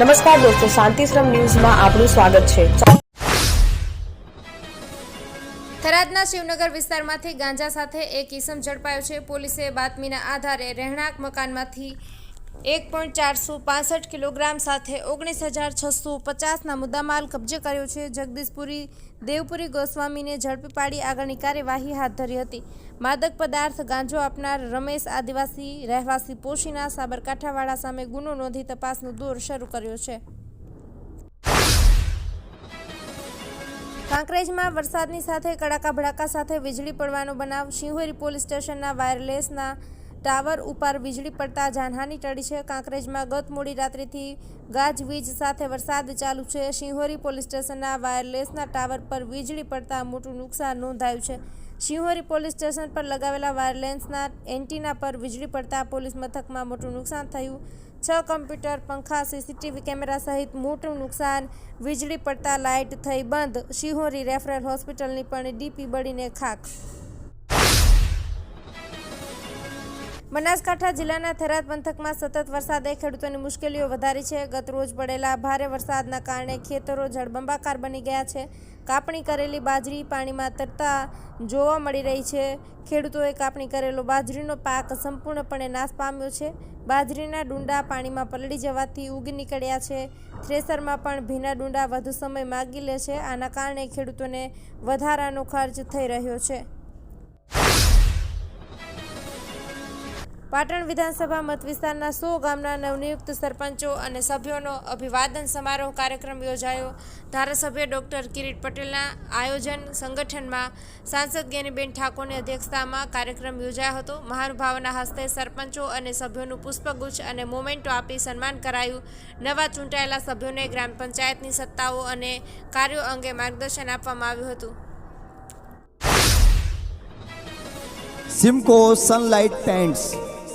નમસ્કાર દોસ્તો શાંતિશ્રમ ન્યૂઝમાં આપનું સ્વાગત છે. થરાદના શિવનગર વિસ્તારમાંથી ગાંજા સાથે એક ઇસમ ઝડપાયો છે. પોલીસે બાતમીના આધારે રહેણાંક મકાનમાંથી એક પોઈન્ટ ચારસો પાસઠ કિલોગ્રામ સાથે ઓગણીસ હજાર છસો પચાસના મુદ્દામાલ કબજે કર્યો છે. જગદીશપુરી, દેવપુરી ગોસ્વામીને ઝડપી પાડી આગળની કાર્યવાહી હાથ ધરી હતી. માદક પદાર્થ ગાંજો આપનાર રમેશ આદિવાસી રહેવાસી પોશીના સાબરકાંઠાવાળા સામે ગુનો નોંધી તપાસનો દોર શરૂ કર્યો છે. કાંકરેજમાં વરસાદની સાથે કડાકા ભડાકા સાથે વીજળી પડવાનો બનાવ. શિહોરી પોલીસ સ્ટેશનના વાયરલેસના ટાવર ઉપર વીજળી પડતા જાનહાની ટળી છે. કાંકરેજમાં ગત મોડી રાત્રિથી ગાજવીજ સાથે વરસાદ ચાલુ છે. શિહોરી પોલીસ સ્ટેશનના વાયરલેસના ટાવર પર વીજળી પડતા મોટું નુકસાન નોંધાયું છે. શિહોરી પોલીસ સ્ટેશન પર લગાવેલા વાયરલેન્સના એન્ટીના પર વીજળી પડતા પોલીસ મથકમાં મોટું નુકસાન થયું. છ કમ્પ્યુટર, પંખા, સીસીટીવી કેમેરા સહિત મોટું નુકસાન વીજળી પડતા લાઇટ થઈ બંધ. શિહોરી રેફરલ હોસ્પિટલની પણ ડીપી બળીને ખાખ બનાસકાંઠા જિલ્લાના થરાદ પંથકમાં સતત વરસાદે ખેડૂતોની મુશ્કેલીઓ વધારી છે. ગત રોજ પડેલા ભારે વરસાદના કારણે ખેતરો જળબંબાકાર બની ગયા છે. કાપણી કરેલી બાજરી પાણીમાં તરતા જોવા મળી રહી છે. ખેડૂતોએ કાપણી કરેલો બાજરીનો પાક સંપૂર્ણપણે નાશ પામ્યો છે. બાજરીના ડુંડા પાણીમાં પલળી જવાથી ઉગી નીકળ્યા છે. થ્રેસરમાં પણ ભીના ડુંડા વધુ સમય માગી લે છે. આના કારણે ખેડૂતોને વધારાનો ખર્ચ થઈ રહ્યો છે. પાટણ વિધાનસભા મત વિસ્તારના સો ગામના નવનિયુક્ત સરપંચો અને સભ્યોનો અભિવાદન સમારોહ કાર્યક્રમ યોજાયો. ધારાસભ્ય ડોક્ટર કિરીટ પટેલના આયોજન સંગઠનમાં સાંસદ જ્ઞાનીબેન ઠાકોરની અધ્યક્ષતામાં કાર્યક્રમ યોજાયો હતો. મહાનુભાવોના હસ્તે સરપંચો અને સભ્યોનું પુષ્પગુચ્છ અને મોમેન્ટો આપી સન્માન કરાયું. નવા ચૂંટાયેલા સભ્યોને ગ્રામ પંચાયતની સત્તાઓ અને કાર્યો અંગે માર્ગદર્શન આપવામાં આવ્યું હતું. Simco sunlight paints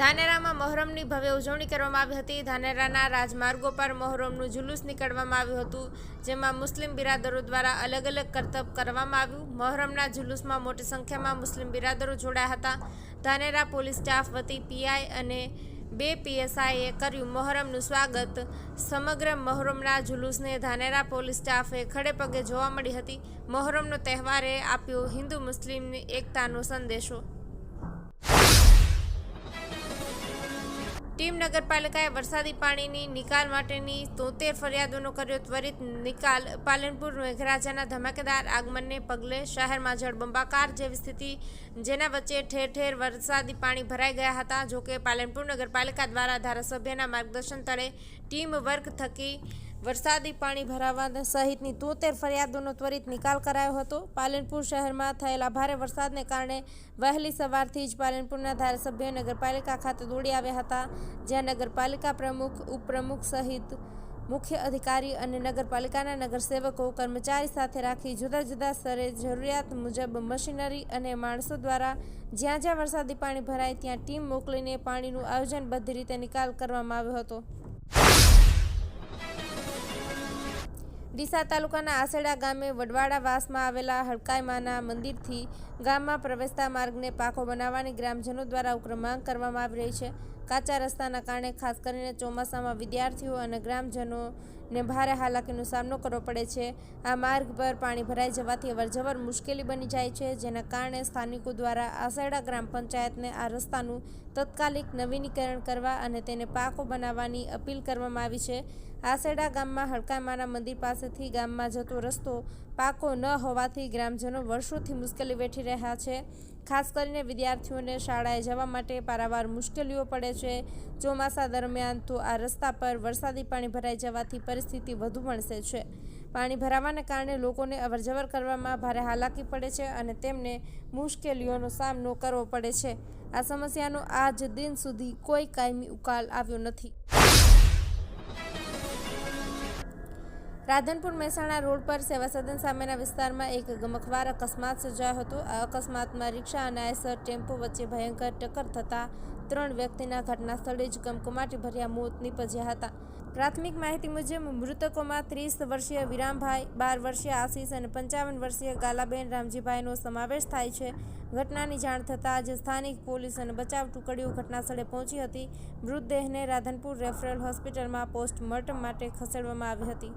ધાનેરામાં મહોરમની ભવ્ય ઉજવણી કરવામાં આવી હતી. ધાનેરાના રાજમાર્ગો પર મહોરમનું જુલુસ નીકળવામાં આવ્યું હતું, જેમાં મુસ્લિમ બિરાદરો દ્વારા અલગ અલગ કરતબ કરવામાં આવ્યું. મહોરમના જુલુસમાં મોટી સંખ્યામાં મુસ્લિમ બિરાદરો જોડાયા હતા. ધાનેરા પોલીસ સ્ટાફ વતી પીઆઈ અને બે પીએસઆઈએ કર્યું મહોરમનું સ્વાગત. સમગ્ર મહોરમના જુલુસને ધાનેરા પોલીસ સ્ટાફે ખડે પગે જોવા મળી હતી. મહોરમનો તહેવારે આપ્યો હિન્દુ મુસ્લિમની એકતાનો સંદેશો. ટીમ નગરપાલિકાએ વરસાદી પાણીની નિકાલ માટેની તોતેર ફરિયાદોનો કર્યો. ત્વરિત નિકાલ પાલનપુર મેઘરાજાના ધમાકેદાર આગમનને પગલે શહેરમાં જળબંબાકાર જેવી સ્થિતિ, જેના વચ્ચે ઠેર ઠેર વરસાદી પાણી ભરાઈ ગયા હતા. જોકે પાલનપુર નગરપાલિકા દ્વારા ધારાસભ્યના માર્ગદર્શન તળે ટીમ વર્ક થકી વરસાદી પાણી ભરાવા સહિતની તોતેર ફરિયાદોનો ત્વરિત નિકાલ કરાયો હતો. પાલનપુર શહેરમાં થયેલા ભારે વરસાદને કારણે વહેલી સવારથી જ પાલનપુરના ધારાસભ્યો નગરપાલિકા ખાતે દોડી આવ્યા હતા, જ્યાં નગરપાલિકા પ્રમુખ, ઉપપ્રમુખ સહિત મુખ્ય અધિકારી અને નગરપાલિકાના નગરસેવકો કર્મચારી સાથે રાખી જુદા જુદા સ્તરે જરૂરિયાત મુજબ મશીનરી અને માણસો દ્વારા જ્યાં જ્યાં વરસાદી પાણી ભરાય ત્યાં ટીમ મોકલીને પાણીનું આયોજનબદ્ધ રીતે નિકાલ કરવામાં આવ્યો હતો. ડીસા તાલુકાના આસેડા ગામે વડવાડા વાસમાં આવેલા હડકાઈમાના મંદિરથી ગામમાં પ્રવેશતા માર્ગને પાકો બનાવવાની ગ્રામજનો દ્વારા ઉગ્ર માંગ કરવામાં આવી રહી છે. કાચા રસ્તાના કારણે ખાસ કરીને ચોમાસામાં વિદ્યાર્થીઓ અને ગ્રામજનોને ભારે હાલાકીનો સામનો કરવો પડે છે. આ માર્ગ પર પાણી ભરાઈ જવાથી અવરજવર મુશ્કેલી બની જાય છે, જેના કારણે સ્થાનિકો દ્વારા આસેડા ગ્રામ પંચાયતને આ રસ્તાનું તત્કાલિક નવીનીકરણ કરવા અને તેને પાકો બનાવવાની અપીલ કરવામાં આવી છે. આસેડા ગામમાં હડકામાના મંદિર પાસેથી ગામમાં જતો રસ્તો પાકો ન હોવાથી ગ્રામજનો વર્ષોથી મુશ્કેલી વેઠી રહ્યા છે. ખાસ કરીને વિદ્યાર્થીઓને શાળાએ જવા માટે પારાવાર મુશ્કેલીઓ પડે છે. ચોમાસા દરમિયાન તો આ રસ્તા પર વરસાદી પાણી ભરાઈ જવાથી પરિસ્થિતિ વધુ વણસે છે. પાણી ભરાવાને કારણે લોકોને અવરજવર કરવામાં ભારે હાલાકી પડે છે અને તેમને મુશ્કેલીઓનો સામનો કરવો પડે છે. આ સમસ્યાનો આજ દિન સુધી કોઈ કાયમી ઉકાલ આવ્યો નથી. રાધનપુર મહેસાણા રોડ પર સેવા સદન સામેના વિસ્તારમાં એક ગમખવાર અકસ્માત સર્જાયો હતો. આ અકસ્માતમાં રિક્ષા અને આયસર ટેમ્પો વચ્ચે ભયંકર ટક્કર થતાં ત્રણ વ્યક્તિના ઘટના સ્થળે જ કમકમાટી ભર્યા મોત નીપજ્યા હતા. પ્રાથમિક માહિતી મુજબ, મૃતકોમાં ત્રીસ વર્ષીય વિરામભાઈ, બાર વર્ષીય આશીષ અને પંચાવન વર્ષીય ગાલાબેન રામજીભાઈનો સમાવેશ થાય છે. ઘટનાની જાણ થતાં જ સ્થાનિક પોલીસ અને બચાવ ટુકડીઓ ઘટનાસ્થળે પહોંચી હતી. મૃતદેહને રાધનપુર રેફરલ હોસ્પિટલમાં પોસ્ટમોર્ટમ માટે ખસેડવામાં આવી હતી.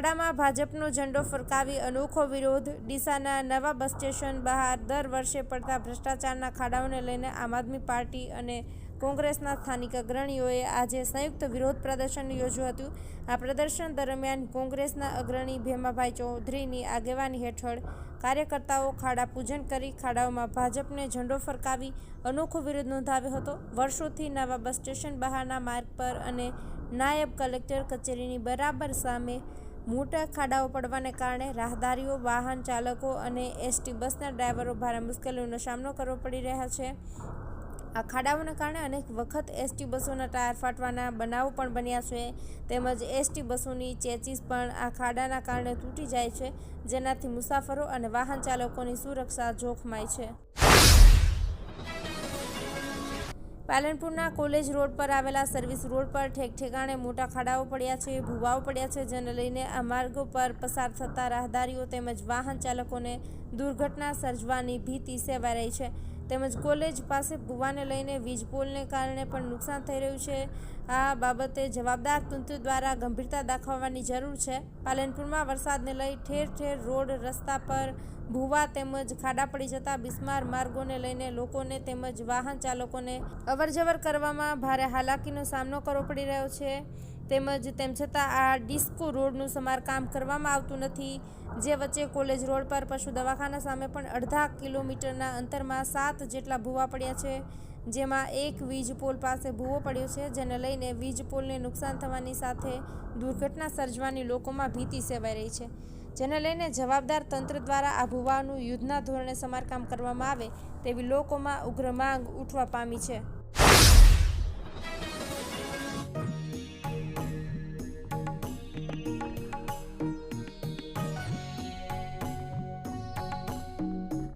ખાડામાં ભાજપનો ઝંડો ફરકાવી અનોખો વિરોધ. ડીસાના નવા બસ સ્ટેશન બહાર દર વર્ષે પડતા ભ્રષ્ટાચારના ખાડાઓને લઈને આમ આદમી પાર્ટી અને કોંગ્રેસના સ્થાનિક અગ્રણીઓએ આજે સંયુક્ત વિરોધ પ્રદર્શન યોજ્યું હતું. આ પ્રદર્શન દરમિયાન કોંગ્રેસના અગ્રણી ભેમાભાઈ ચૌધરીની આગેવાની હેઠળ કાર્યકર્તાઓ ખાડા પૂજન કરી ખાડાઓમાં ભાજપને ઝંડો ફરકાવી અનોખો વિરોધ નોંધાવ્યો હતો. વર્ષોથી નવા બસ સ્ટેશન બહારના માર્ગ પર અને નાયબ કલેક્ટર કચેરીની બરાબર સામે મોટા ખાડાઓ પડવાને કારણે રાહદારીઓ, વાહન ચાલકો અને એસટી બસના ડ્રાઈવરો ભારે મુશ્કેલીઓનો સામનો કરવો પડી રહ્યા છે. આ ખાડાઓના કારણે અનેક વખત એસટી બસોના ટાયર ફાટવાના બનાવો પણ બન્યા છે. તેમજ એસટી બસોની ચેચીસ પણ આ ખાડાના કારણે તૂટી જાય છે, જેનાથી મુસાફરો અને વાહન ચાલકોની સુરક્ષા જોખમાય છે. પાલનપુરના કોલેજ રોડ પર આવેલા સર્વિસ રોડ પર ઠેક ઠેકાણે મોટા ખાડાઓ પડ્યા છે, ભૂવાઓ પડ્યા છે, જેને લઈને આ માર્ગો પર પસાર થતા રાહદારીઓ તેમજ વાહન ચાલકોને દુર્ઘટના સર્જવાની ભીતિ સેવાઈ રહી છે. તેમજ કોલેજ પાસે ભૂવાને લઈને વીજ પોલને કારણે પણ નુકસાન થઈ રહ્યું છે. આ બાબતે જવાબદાર તંત્ર દ્વારા ગંભીરતા દાખવવાની જરૂર છે. પાલનપુરમાં વરસાદને લઈ ઠેર ઠેર રોડ રસ્તા પર ભૂવા તેમજ ખાડા પડી જતા બિસ્માર માર્ગોને લઈને લોકોને તેમજ વાહન ચાલકોને અવરજવર કરવામાં ભારે હાલાકીનો સામનો કરવો પડી રહ્યો છે. તેમજ તેમ છતાં આ ડિસ્કો રોડનું સમારકામ કરવામાં આવતું નથી. જે વચ્ચે કોલેજ રોડ પર પશુ દવાખાના સામે પણ અડધા કિલોમીટરના અંતરમાં સાત જેટલા ભૂવા પડ્યા છે. જેમાં એક વીજ પોલ પાસે ભૂવો પડ્યો છે, જેને લઈને વીજ પોલને નુકસાન થવાની સાથે દુર્ઘટના સર્જવાની લોકોમાં ભીતિ સેવાઈ રહી છે. જેને લઈને જવાબદાર તંત્ર દ્વારા આ ભૂવાનું યુદ્ધના ધોરણે સમારકામ કરવામાં આવે તેવી લોકોમાં ઉગ્ર માંગ ઉઠવા પામી છે.